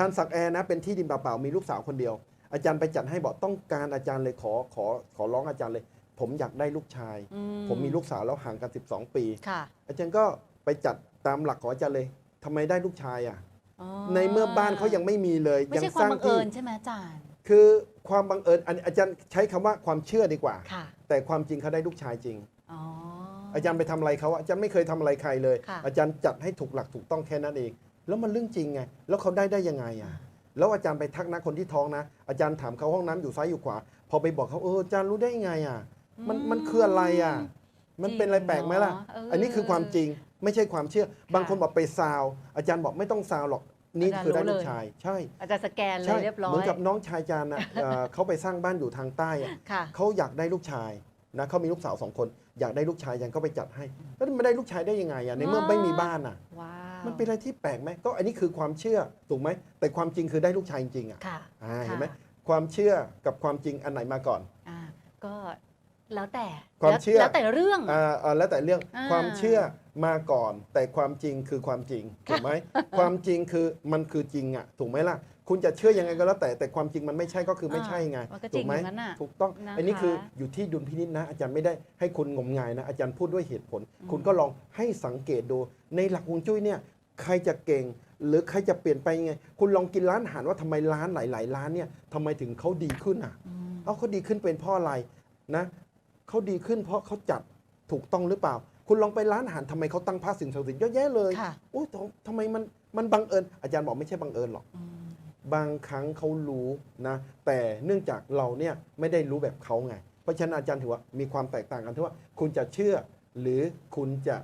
ชานสักแอร์นะเป็นที่ดินเปล่าๆมีลูกสาวคนเดียว อาจารย์ไปจัดให้บอกต้องการอาจารย์เลยขอขอขอร้องอาจารย์เลย ผมอยากได้ลูกชาย อืผมมีลูกสาวแล้วห่างกัน 12 ปี ค่ะอาจารย์ก็ไปจัดตามหลักของอาจารย์เลยทำไมได้ลูกชายอะ อ๋อในเมื่อบ้านเขายังไม่มีเลยไม่ยัใช่สความร้างบังที่เอิญใช่ไหมอาจารย์คือความบังเอิญอันอาจารย์ใช้คำว่าความเชื่อดีกว่า ค่ะแต่ความจริงเขาได้ลูกชายจริง อ๋ออาจารย์ไปทำอะไรเขาอาจารย์ไม่เคยทำอะไรใครเลย ค่ะอาจารย์จัดให้ถูกหลักถูกต้องแค่นั้นเอง แล้วมันเรื่องจริงไง แล้วเขาได้ได้ยังไงอะ แล้วอาจารย์ไปทักนะคนที่ท้องนะ อาจารย์ถามเขาห้องน้ำอยู่ซ้ายอยู่ขวา พอไปบอกเขาเอออาจารย์รู้ได้ยังไงอะ มันมันคืออะไรอะ มันเป็นอะไรแปลกไหมล่ะ จริงเนอะเอออัอันนี้คือความจริงไม่ใช่ความเชื่อ บางคนบอกไปซาว อาจารย์บอกไม่ต้องซาวหรอก นี่อาจารย์คือได้รู้ลูเลกยชาย ใช่ อาจารย์สแกนเลใช่ยเรียบร้อยเหมือนกับน้องชายอาจารย์นะเอ่อเขาไปสร้างบ้านอยู่ทางใต้อะค่ะ เขาอยากได้ลูกชายนะเขามีลูกสาวสองคน อยากได้ลูกชายยังก็ไปจัดให้ แล้วมันได้ลูกชายได้ยังไงอะในเมื่อว้าวไม่มีบ้านอะ ว้าว มันเป็นอะไรที่แปลกไหมก็อันนี้คือความเชื่อถูกไหมแต่ความจริงคือได้ลูกชายจริงๆอะค่ะอ่าค่ะเห็นไหมความเชื่อกับความจริงอันไหนมาก่อนอ่าก็ แล้วแต่ความเชื่อแล้วแต่เรื่องอ่าอ่าแล้วแต่เรื่องอ่าความเชื่อมาก่อน แต่ความจริงคือความจริงถูกไหมความจริงคือมันคือจริงอะถูกไหมล่ะ คุณจะเชื่อยังไงก็แล้วแต่แต่ความจริงมันไม่ใช่ก็คือไม่ใช่ไงมันก็จริถูงกไหมอย่างนั้นน่ะถูกต้องนะคะอันนี้คืออยู่ที่ดุลพินิจนะ อาจารย์ไม่ได้ให้คุณงมงายนะ อาจารย์พูดด้วยเหตุผลอืมคุณก็ลองให้สังเกตดู ในหลักฮวงจุ้ยเนี่ยใครจะเก่งหรือใครจะเปลี่ยนไปยังไง คุณลองกินร้านอาหารว่าทำไมร้านหลาย ๆ ร้านเนี่ยทำไมถึงเขาดีขึ้นอะอืมเอาเขาดีขึ้นเป็นเพราะอะไรนะ เขาดีขึ้นเพราะเขาจัดถูกต้องหรือเปล่า คุณลองไปร้านอาหารทำไมเขาตั้งพระสิ่งศักดิ์สิทธิ์เยอะแยะเลยค่ะ โอ้ยทำไมมันมันบังเอิญ อาจารย์บอกไม่ใช่บังเอิญหรอก อืมบางครั้งเขารู้นะแต่เนื่องจากเราเนี่ยไม่ได้รู้แบบเขาไง เพราะฉะนั้นอาจารย์ถือว่ามีความแตกต่างกันที่ว่าคุณจะเชื่อหรือคุณจะ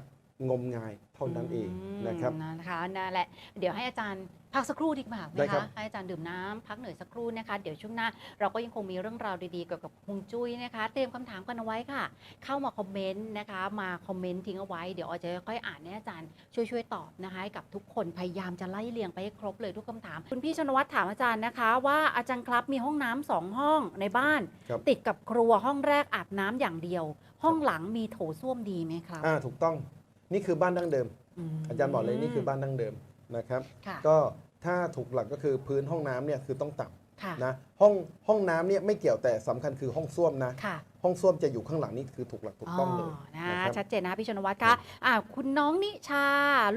งมงายเท่านั้นเองนะครับอืมนะคะนั่นแหละ เดี๋ยวให้อาจารย์ พักสักครู่ดีกว่าไหมได้ครัคะบ ให้อาจารย์ดื่มน้ำพักเหนื่อยสักครู่นะคะ เดี๋ยวช่วงหน้า เราก็ยังคงมีเรื่องราวดีๆเกี่ยวกับฮวงจุ้ยนะคะ เตรียมคำถามกันเอาไว้ค่ะ เข้ามาคอมเมนต์นะคะ มาคอมเมนต์ทิ้งเอาไว้เดี๋ยวออยจะค่อยๆอ่านให้อาจารย์ช่วยๆตอบนะคะให้กับทุกคนพยายามจะไล่เรียงไปให้ครบเลยทุกคำถาม คุณพี่ชนวัฒน์ถามอาจารย์นะคะ ว่าอาจารย์ครับมีห้องน้ำสองห้องในบ้าน ครับ ติดกับครัวห้องแรกอาบน้ำอย่างเดียว ห้องหลังมีโถส้วมดีไหมครับอ่าถูกต้องนี่คือบ้านดั้งเดิม มอาจารย์บอกเลยนี่คือบ้านดั้งเดิมนะครับ ค่ะ ก็ ถ้าถูกหลักก็คือพื้นห้องน้ำเนี่ยคือต้องต่ค่ะำนะห้องห้องน้ำเนี่ยไม่เกี่ยวแต่สำคัญคือห้องส้วมนะ ค่ะ ห้องส้วมจะอยู่ข้างหลังนี่คือถูกหลักถูกต้องเลยนะนะครับชัดเจนนะพี่ชนวัฒน์คะอ่าคุณน้องนิชา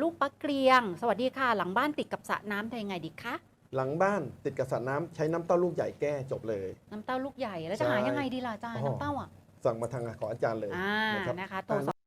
ลูกปักเกรียง สวัสดีค่ะ หลังบ้านติดกับสระน้ำทำยังไงดีคะหลังบ้านติดกับสระน้ำใช้น้ำเต้าลูกใหญ่แก้จบเลย น้ำเต้าลูกใหญ่แล้วจะใช่หายังไงดีล่ะอาจารย์อ๋อน้ำเต้าอะสั่งมาทางของอาจารย์เลยอ่านะครับ นะคะโทรอ่าสอบ